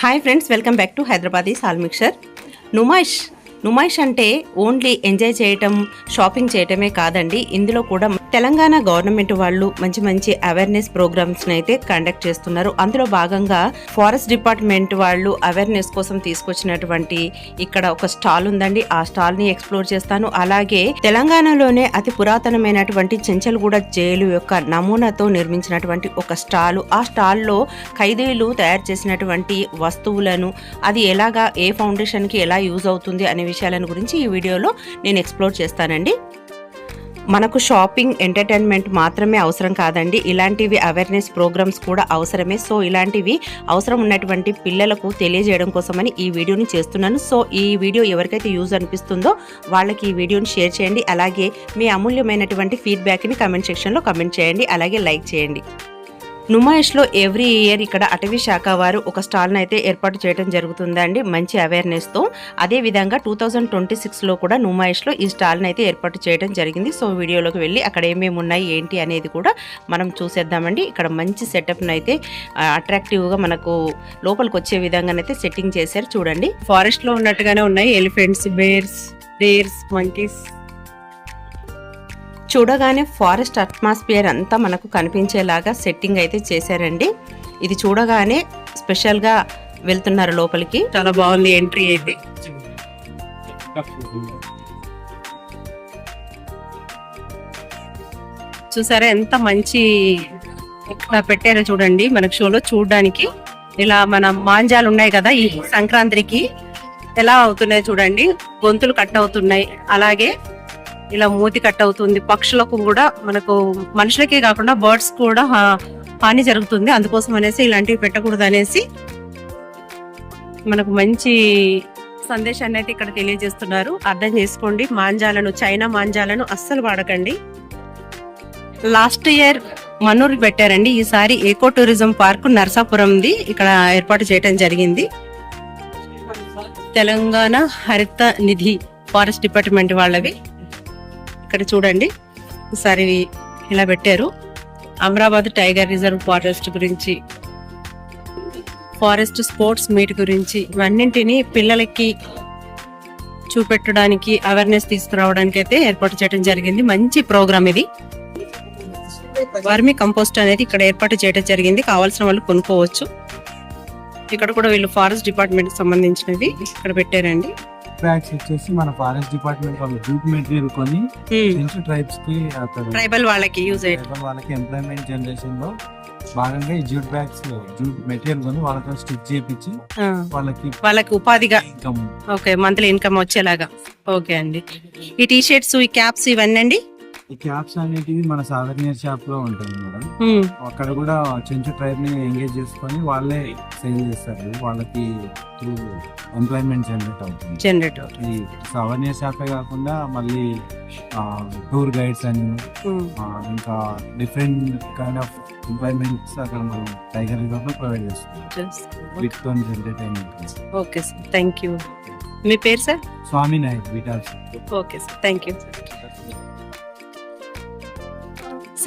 Hi friends welcome back to Hyderabadi సాల్ mixture Numaish Numaish అంటే only enjoy చేయటం షాపింగ్ చేయటమే కాదండి. ఇందులో కూడా తెలంగాణ గవర్నమెంట్ వాళ్ళు మంచి మంచి అవేర్నెస్ ప్రోగ్రామ్స్ అయితే కండక్ట్ చేస్తున్నారు. అందులో భాగంగా ఫారెస్ట్ డిపార్ట్మెంట్ వాళ్ళు అవేర్నెస్ కోసం తీసుకొచ్చినటువంటి ఇక్కడ ఒక స్టాల్ ఉందండి. ఆ స్టాల్ని ఎక్స్ప్లోర్ చేస్తాను. అలాగే తెలంగాణలోనే అతి పురాతనమైనటువంటి చెంచల్గూడ జైలు యొక్క నమూనాతో నిర్మించినటువంటి ఒక స్టాల్ ఆ స్టాల్లో ఖైదీలు తయారు చేసినటువంటి వస్తువులను అది ఎలాగా ఏ ఫౌండేషన్కి ఎలా యూజ్ అవుతుంది అనే విషయాలను గురించి ఈ వీడియోలో నేను ఎక్స్ప్లోర్ చేస్తానండి. మనకు షాపింగ్ ఎంటర్టైన్మెంట్ మాత్రమే అవసరం కాదండి. ఇలాంటివి అవేర్నెస్ ప్రోగ్రామ్స్ కూడా అవసరమే. సో ఇలాంటివి అవసరం ఉన్నటువంటి పిల్లలకు తెలియజేయడం కోసమని ఈ వీడియోని చేస్తున్నాను. సో ఈ వీడియో ఎవరికైతే యూజ్ అనిపిస్తుందో వాళ్ళకి ఈ వీడియోని షేర్ చేయండి. అలాగే మీ అమూల్యమైనటువంటి ఫీడ్బ్యాక్ని కమెంట్ సెక్షన్లో కమెంట్ చేయండి. అలాగే లైక్ చేయండి. నుమాయిష్లో ఎవ్రీ ఇయర్ ఇక్కడ అటవీ శాఖ వారు ఒక స్టాల్ని అయితే ఏర్పాటు చేయడం జరుగుతుందండి. మంచి అవేర్నెస్తో. అదే విధంగా టూ థౌజండ్ ట్వంటీ సిక్స్లో కూడా నుమాయిష్లో ఈ స్టాల్ని అయితే ఏర్పాటు చేయడం జరిగింది. సో వీడియోలోకి వెళ్ళి అక్కడ ఏమేమి ఉన్నాయి ఏంటి అనేది కూడా మనం చూసేద్దామండి. ఇక్కడ మంచి సెటప్ని అయితే అట్రాక్టివ్గా మనకు లోపలికి వచ్చే విధంగానైతే సెట్టింగ్ చేశారు. చూడండి. ఫారెస్ట్లో ఉన్నట్టుగానే ఉన్నాయి. Elephants bears deers monkeys. చూడగానే ఫారెస్ట్ అట్మాస్ఫియర్ అంతా మనకు కనిపించేలాగా సెట్టింగ్ అయితే చేశారండి. ఇది చూడగానే స్పెషల్గా వెళ్తున్నారు లోపలికి. చాలా బాగుంది ఎంట్రీ అయితే. చూసారా ఎంత మంచి పెట్టారో చూడండి. మనకు షోలో చూడడానికి. ఇలా మన మాంజాలు ఉన్నాయి కదా ఈ సంక్రాంతికి. ఎలా అవుతున్నాయి చూడండి. గొంతులు కట్ అవుతున్నాయి. అలాగే ఇలా మూతి కట్ అవుతుంది. పక్షులకు కూడా మనకు మనుషులకే కాకుండా బర్డ్స్ కూడా హాని జరుగుతుంది. అందుకోసం అనేసి ఇలాంటివి పెట్టకూడదు అనేసి మనకు మంచి సందేశాన్ని అయితే ఇక్కడ తెలియజేస్తున్నారు. అర్థం చేసుకోండి. మాంజాలను చైనా మాంజాలను అస్సలు వాడకండి. లాస్ట్ ఇయర్ మనూరు పెట్టారండి. ఈసారి ఏకో టూరిజం పార్క్ నర్సాపురంది ఇక్కడ ఏర్పాటు చేయడం జరిగింది. తెలంగాణ హరిత నిధి ఫారెస్ట్ డిపార్ట్మెంట్ వాళ్ళవి. ఇక్కడ చూడండి. ఈసారి ఇలా పెట్టారు. అమరాబాద్ టైగర్ రిజర్వ్ ఫారెస్ట్ గురించి ఫారెస్ట్ స్పోర్ట్స్ మీట్ గురించి ఇవన్నింటిని పిల్లలకి చూపెట్టడానికి అవేర్నెస్ తీసుకురావడానికి అయితే ఏర్పాటు చేయడం జరిగింది. మంచి ప్రోగ్రామ్ ఇది. వర్మి కంపోస్ట్ అనేది ఇక్కడ ఏర్పాటు చేయడం జరిగింది. కావాల్సిన వాళ్ళు కొనుక్కోవచ్చు. ఇక్కడ కూడా వీళ్ళు ఫారెస్ట్ డిపార్ట్మెంట్ సంబంధించినవి ఇక్కడ పెట్టారండి. ట్రాక్స్ వచ్చేసి మన ఫారెస్ట్ డిపార్ట్మెంట్ వాళ్ళు జూట్ మెటీరియల్ కొని సెంచు ట్రైబ్స్కి ట్రైబల్ వాళ్ళకి యూజ్ tribal వాళ్ళకి ఎంప్లాయ్మెంట్ జనరేషన్లో భాగంగా ఈ జూట్ బ్యాగ్స్ జూట్ మెటీరియల్ కొని వాళ్ళతో స్టిచ్ చేపించి వాళ్ళకి వాళ్ళకి ఉపాధిగా ఇన్కమ్ ఓకే మంత్లీ ఇన్కమ్ వచ్చేలాగా. ఓకే అండి. ఈ టీ షర్ట్స్ ఈ క్యాప్స్ ఇవన్నీ అండి? ఈ క్యాప్స్ అనేటివి మన సావర్నియర్ షాప్లో ఉంటుంది మేడం. అక్కడ కూడా చెంచు ట్రైబ్ని ఎంగేజ్ చేసుకొని వాళ్ళే సేల్ చేస్తారు. వాళ్ళకి త్రూ ఎంప్లాయ్మెంట్ జనరేట్ అవుతుంది. జనరేటర్ ఈ సావర్నియర్ షాపే కాకుండా మళ్ళీ టూర్ గైడ్స్ అని ఇంకా డిఫరెంట్ కైండ్ ఆఫ్ ఎంప్లాయ్మెంట్స్ అక్కడ మనం టైగర్ రిజర్వ్లో ప్రొవైడ్ చేస్తున్నాం. వీటితో entertainment okay sir. Thank you మీ పేరు sir? Swamy Naik బీటాల్స్ okay sir. Thank you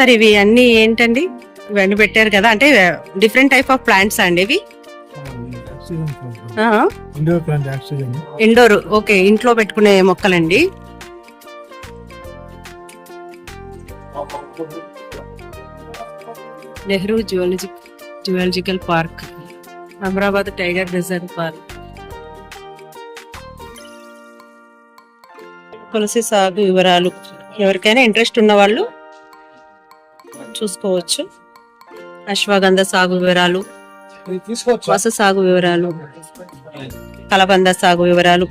sir ఇవి అన్ని ఏంటండి? ఇవన్నీ పెట్టారు కదా అంటే డిఫరెంట్ టైప్ ఆఫ్ ప్లాంట్స్ అండి ఇవి? Indoor plant oxygen. Indoor okay ఇంట్లో పెట్టుకునే మొక్కలండి. Nehru zoology zoological park Amrabad tiger reserve park. తులసి సాగు వివరాలు ఎవరికైనా ఇంట్రెస్ట్ ఉన్న వాళ్ళు చూసుకోవచ్చు. అశ్వగంధ సాగు వివరాలు వస సాగు వివరాలు కలబంద సాగు వివరాలు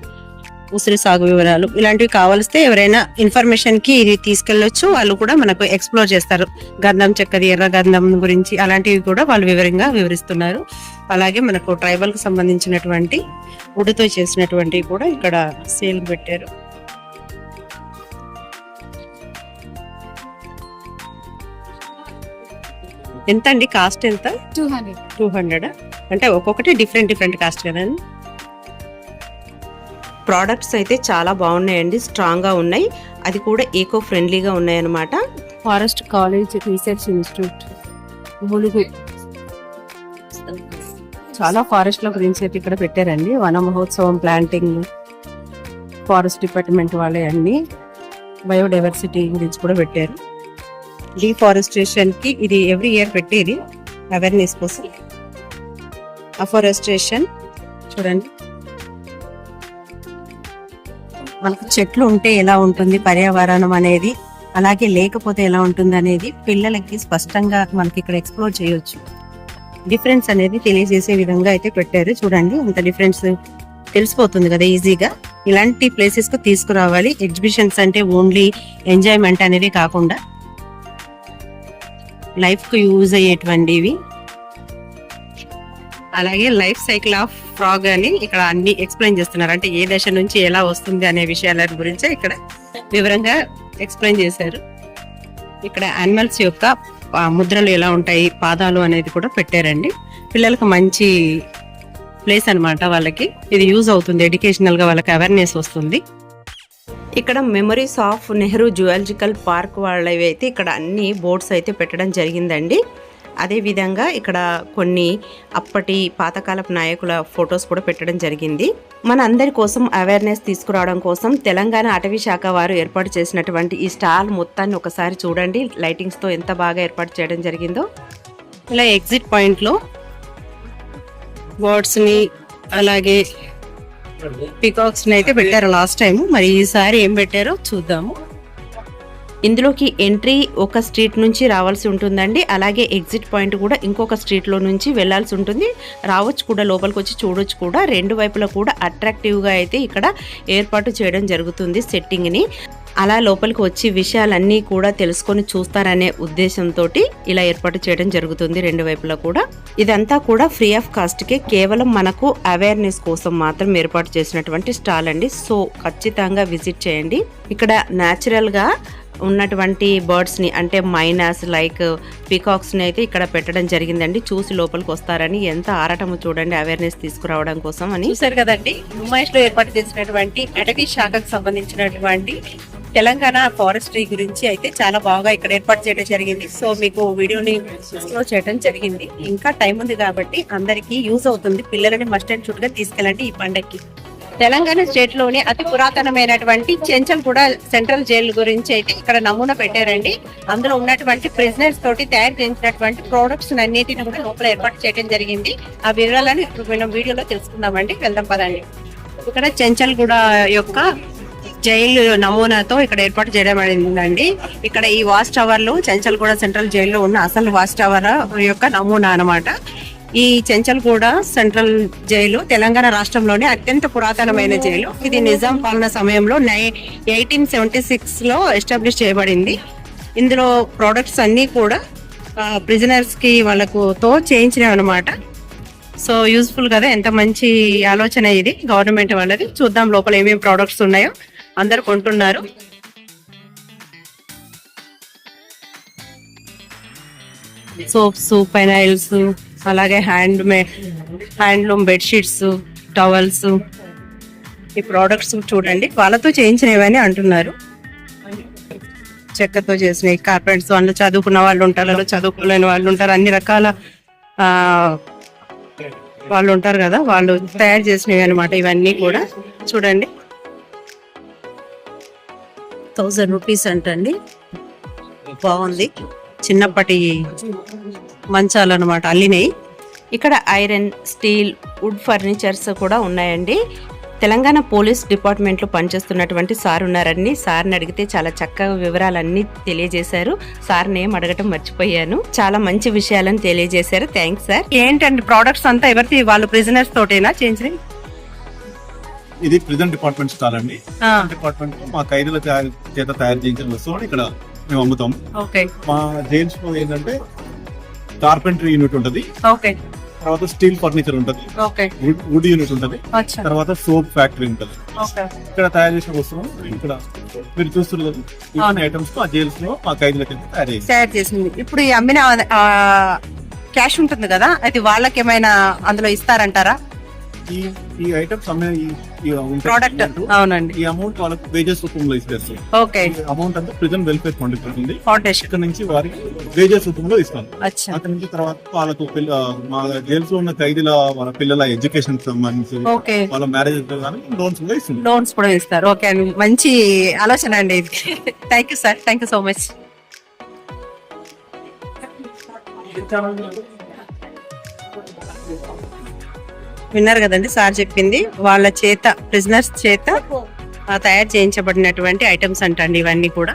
ఉసిరి సాగు వివరాలు ఇలాంటివి కావలిస్తే ఎవరైనా ఇన్ఫర్మేషన్కి ఇది తీసుకెళ్ళొచ్చు. వాళ్ళు కూడా మనకు ఎక్స్ప్లోర్ చేస్తారు. గంధం చెక్కది ఎర్ర గంధం గురించి అలాంటివి కూడా వాళ్ళు వివరంగా వివరిస్తున్నారు. అలాగే మనకు ట్రైబల్కు సంబంధించినటువంటి ఉడితో చేసినటువంటివి కూడా ఇక్కడ సేల్ పెట్టారు. ఎంత అండి కాస్ట్ ఎంత? Two hundred. Two hundred? అంటే ఒక్కొక్కటి డిఫరెంట్ డిఫరెంట్ కాస్ట్ కదండి ప్రోడక్ట్స్ అయితే చాలా బాగున్నాయండి స్ట్రాంగ్గా ఉన్నాయి. అది కూడా ఈకో ఫ్రెండ్లీగా ఉన్నాయి అన్నమాట చాలా ఫారెస్ట్లో గురించి అయితే ఇక్కడ పెట్టారండి. వన మహోత్సవం ప్లాంటింగ్ ఫారెస్ట్ డిపార్ట్మెంట్ వాళ్ళే అన్ని. బయోడైవర్సిటీ గురించి కూడా పెట్టారు. డిఫారెస్ట్రేషన్కి ఇది ఎవ్రీ ఇయర్ పెట్టేది అవేర్నెస్ కోసం. అఫారెస్ట్రేషన్ చూడండి. మనకు చెట్లు ఉంటే ఎలా ఉంటుంది పర్యావరణం అనేది అలాగే లేకపోతే ఎలా ఉంటుంది అనేది పిల్లలకి స్పష్టంగా మనకి ఇక్కడ ఎక్స్ప్లోర్ చేయొచ్చు. డిఫరెన్స్ అనేది తెలియజేసే విధంగా అయితే పెట్టారు. చూడండి అంత డిఫరెన్స్ తెలిసిపోతుంది కదా ఈజీగా ఇలాంటి ప్లేసెస్కు తీసుకురావాలి. ఎగ్జిబిషన్స్ అంటే ఓన్లీ ఎంజాయ్మెంట్ అనేది కాకుండా లైఫ్కు యూజ్ అయ్యేటువంటివి. అలాగే లైఫ్ సైకిల్ ఆఫ్ ఫ్రాగ్ అని ఇక్కడ అన్ని ఎక్స్ప్లెయిన్ చేస్తున్నారు. అంటే ఏ దశ నుంచి ఎలా వస్తుంది అనే విషయాల గురించి ఇక్కడ వివరంగా ఎక్స్ప్లెయిన్ చేశారు. ఇక్కడ యానిమల్స్ యొక్క ముద్రలు ఎలా ఉంటాయి పాదాలు అనేది కూడా పెట్టారండి. పిల్లలకు మంచి ప్లేస్ అన్నమాట వాళ్ళకి. ఇది యూజ్ అవుతుంది ఎడ్యుకేషనల్గా వాళ్ళకి అవేర్నెస్ వస్తుంది. ఇక్కడ memories of Nehru zoological park వాళ్ళవి అయితే ఇక్కడ అన్ని బోర్డ్స్ అయితే పెట్టడం జరిగిందండి. అదే విధంగా ఇక్కడ కొన్ని అప్పటి పాతకాలపు నాయకుల ఫొటోస్ కూడా పెట్టడం జరిగింది. మన అందరి కోసం అవేర్నెస్ తీసుకురావడం కోసం తెలంగాణ అటవీ శాఖ వారు ఏర్పాటు చేసినటువంటి ఈ స్టాల్ మొత్తాన్ని ఒకసారి చూడండి. లైటింగ్స్తో ఎంత బాగా ఏర్పాటు చేయడం జరిగిందో. ఇలా ఎగ్జిట్ పాయింట్లో బోర్డ్స్ని అలాగే పికాక్స్ అయితే పెట్టారు లాస్ట్ టైం మరి ఈసారి ఏం పెట్టారో చూద్దాము. ఇందులోకి ఎంట్రీ ఒక స్ట్రీట్ నుంచి రావాల్సి ఉంటుందండి. అలాగే ఎగ్జిట్ పాయింట్ కూడా ఇంకొక స్ట్రీట్లో నుంచి వెళ్ళాల్సి ఉంటుంది. రావచ్చు కూడా లోపలికి వచ్చి చూడొచ్చు కూడా. రెండు వైపులా కూడా అట్రాక్టివ్గా అయితే ఇక్కడ ఏర్పాటు చేయడం జరుగుతుంది సెట్టింగ్ని. అలా లోపలికి వచ్చి విషయాలన్నీ కూడా తెలుసుకొని చూస్తారనే ఉద్దేశంతో ఇలా ఏర్పాటు చేయడం జరుగుతుంది రెండు వైపులా కూడా. ఇదంతా కూడా ఫ్రీ ఆఫ్ కాస్ట్కే కేవలం మనకు అవేర్నెస్ కోసం మాత్రం ఏర్పాటు చేసినటువంటి స్టాల్ అండి. సో ఖచ్చితంగా విజిట్ చేయండి. ఇక్కడ న్యాచురల్గా ఉన్నటువంటి బర్డ్స్ని అంటే మైనాస్ లైక్ పికాక్స్ని అయితే ఇక్కడ పెట్టడం జరిగిందండి. చూసి లోపలికి వస్తారని ఎంత ఆరాటము చూడండి అవేర్నెస్ తీసుకురావడం కోసం అని. చూసారు కదండి. నుమాయిష్లో ఏర్పాటు చేసినటువంటి అటవీ శాఖకు సంబంధించినటువంటి తెలంగాణ ఫారెస్ట్రీ గురించి అయితే చాలా బాగా ఇక్కడ ఏర్పాటు చేయడం జరిగింది. సో మీకు వీడియోని ఎక్స్ప్లోర్ చేయడం జరిగింది. ఇంకా టైం ఉంది కాబట్టి అందరికీ యూజ్ అవుతుంది. పిల్లలని మస్ట్ అండ్ షుడ్గా తీసుకెళ్ళండి ఈ పండక్కి. తెలంగాణ స్టేట్లోని అతి పురాతనమైనటువంటి చెంచల్ కూడా సెంట్రల్ జైలు గురించి అయితే ఇక్కడ నమూనా పెట్టారండి. అందులో ఉన్నటువంటి ప్రిజనర్స్ తోటి తయారు చేసినటువంటి ప్రోడక్ట్స్ అన్నిటిని కూడా లోపల ఏర్పాటు చేయడం జరిగింది. ఆ వివరాలను ఇప్పుడు మనం వీడియోలో తెలుసుకుందామండి. వెళ్దాం పదండి. ఇక్కడ చెంచల్ కూడా యొక్క జైలు నమూనాతో ఇక్కడ ఏర్పాటు చేయడం ఇక్కడ ఈ వాచ్ టవర్లు చెంచల్గూడ సెంట్రల్ జైల్లో ఉన్న అసలు వాచ్ టవర్ యొక్క నమూనా అనమాట ఈ చెంచల్గూడ సెంట్రల్ జైలు తెలంగాణ రాష్ట్రంలోని అత్యంత పురాతనమైన జైలు. ఇది నిజాం పాలన సమయంలో నై ఎయిటీన్ సెవెంటీ సిక్స్లో ఎస్టాబ్లిష్ చేయబడింది. ఇందులో ప్రోడక్ట్స్ అన్ని కూడా ప్రిజనర్స్కి వాళ్ళకు తో చేయించినవి అనమాట సో యూస్ఫుల్ కదా ఎంత మంచి ఆలోచన ఇది గవర్నమెంట్ వాళ్ళది. చూద్దాం లోపల ఏమేమి ప్రోడక్ట్స్ ఉన్నాయో. అందరు కొంటున్నారు. సోప్స్ పెనైల్స్ అలాగే హ్యాండ్ హ్యాండ్లూమ్ బెడ్షీట్స్ టవల్స్ ఈ ప్రోడక్ట్స్ చూడండి. వాళ్ళతో చేయించినవని అంటున్నారు. చెక్కతో చేసినవి కార్పెంట్స్ వాళ్ళు చదువుకున్న వాళ్ళు ఉంటారు అలా చదువుకోలేని వాళ్ళు ఉంటారు. అన్ని రకాల వాళ్ళు ఉంటారు కదా. వాళ్ళు తయారు చేసినవి అనమాట ఇవన్నీ కూడా. చూడండి. థౌజండ్ రూపీస్ అంటండి. బాగుంది. చిన్నప్పటి మంచాలు అనమాట అల్లినాయి. ఇక్కడ ఐరన్ స్టీల్ వుడ్ ఫర్నిచర్స్ కూడా ఉన్నాయండి. తెలంగాణ పోలీస్ డిపార్ట్మెంట్లో పనిచేస్తున్నటువంటి సార్ ఉన్నారండి. సార్ని అడిగితే చాలా చక్కగా వివరాలన్నీ తెలియజేశారు. సార్ నేమ్ అడగటం మర్చిపోయాను. చాలా మంచి విషయాలను తెలియజేశారు. Thanks sir. ఏంటండి ప్రోడక్ట్స్ అంతా ఎవరికి వాళ్ళు ప్రిజనర్స్ తోటేనా? చేంజ్ ఇది ప్రిజెంట్ డిపార్ట్మెంట్ స్టాల్ అండి. డిపార్ట్మెంట్లో మా ఖైదీల చేత తయారు చేయించిన వస్తువులు ఇక్కడ మేము అమ్ముతాం. ఓకే. మా జైల్స్లో ఏంటంటే కార్పెంటరీ యూనిట్ ఉంటది. తర్వాత స్టీల్ ఫర్నిచర్ ఉంటది. వుడ్- యూనిట్ ఉంటది. తర్వాత సోప్ ఫ్యాక్టరీ ఉంటది. ఇక్కడ తయారు చేసిన వస్తువులు ఇక్కడ మీరు చూస్తున్నారు. ఇవన్నీ ఐటమ్స్ ఆ జైల్స్లో మా ఖైదీల చేత తయారు చేసింది. ఇప్పుడు ఈ అమ్మిన క్యాష్ ఉంటుంది కదా? అది వాళ్ళకి ఏమైనా అందులో ఇస్తారంటారా? ఈ ఈ ఐటమ్స్ ప్రోడక్ట్ అవునండి. ఈ అమౌంట్ వాళ్ళకి వేజెస్ రూపంలో ఇస్తారు. ఓకే అమౌంట్ అంతా ప్రిజన్ వెల్ఫేర్ ఫండ్ ఉంటుంది ఫౌండేషన్ ఇక్కడ నుంచి వారికి వేజెస్ రూపంలో ఇస్తాం అచ్చా. అక్కడ నుంచి తర్వాత వాళ్ళకు పిల్ల మా జైల్స్లో ఉన్న ఖైదీల వాళ్ళ పిల్లల ఎడ్యుకేషన్ సంబంధించి వాళ్ళ మ్యారేజ్ లోన్స్ కూడా ఇస్తుంది లోన్స్ కూడా ఇస్తారు. ఓకే అండి. మంచి ఆలోచన అండి ఇది. Thank you sir thank you so much విన్నారు కదండి సార్ చెప్పింది. వాళ్ళ చేత ప్రిజనర్స్ చేత తయారు చేయించబడినటువంటి ఐటమ్స్ అంటండి ఇవన్నీ కూడా.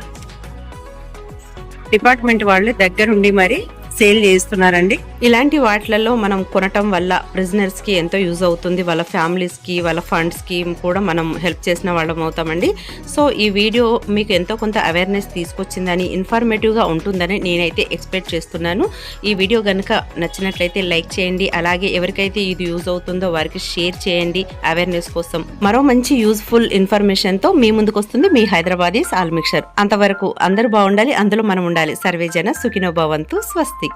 డిపార్ట్మెంట్ వాళ్ళు దగ్గరుండి మరి సేల్ చేస్తున్నారండి ఇలాంటి వాటిలలో మనం కొనటం వల్ల ప్రిజనర్స్కి ఎంతో యూజ్ అవుతుంది. వాళ్ళ ఫ్యామిలీస్కి వాళ్ళ ఫండ్స్కి కూడా మనం హెల్ప్ చేసిన వాళ్ళం అవుతామండి. సో ఈ వీడియో మీకు ఎంతో కొంత అవేర్నెస్ తీసుకొచ్చిందని ఇన్ఫర్మేటివ్గా ఉంటుందని నేనైతే ఎక్స్పెక్ట్ చేస్తున్నాను. ఈ వీడియో కనుక నచ్చినట్లయితే లైక్ చేయండి. అలాగే ఎవరికైతే ఇది యూజ్ అవుతుందో వారికి షేర్ చేయండి. అవేర్నెస్ కోసం మరో మంచి యూజ్ఫుల్ ఇన్ఫర్మేషన్తో మీ ముందుకు వస్తుంది మీ హైదరాబాదీ సాల్ మిక్చర్ అంతవరకు అందరూ బాగుండాలి అందులో మనం ఉండాలి. సర్వేజన సుఖినో భవంతు స్వస్తి.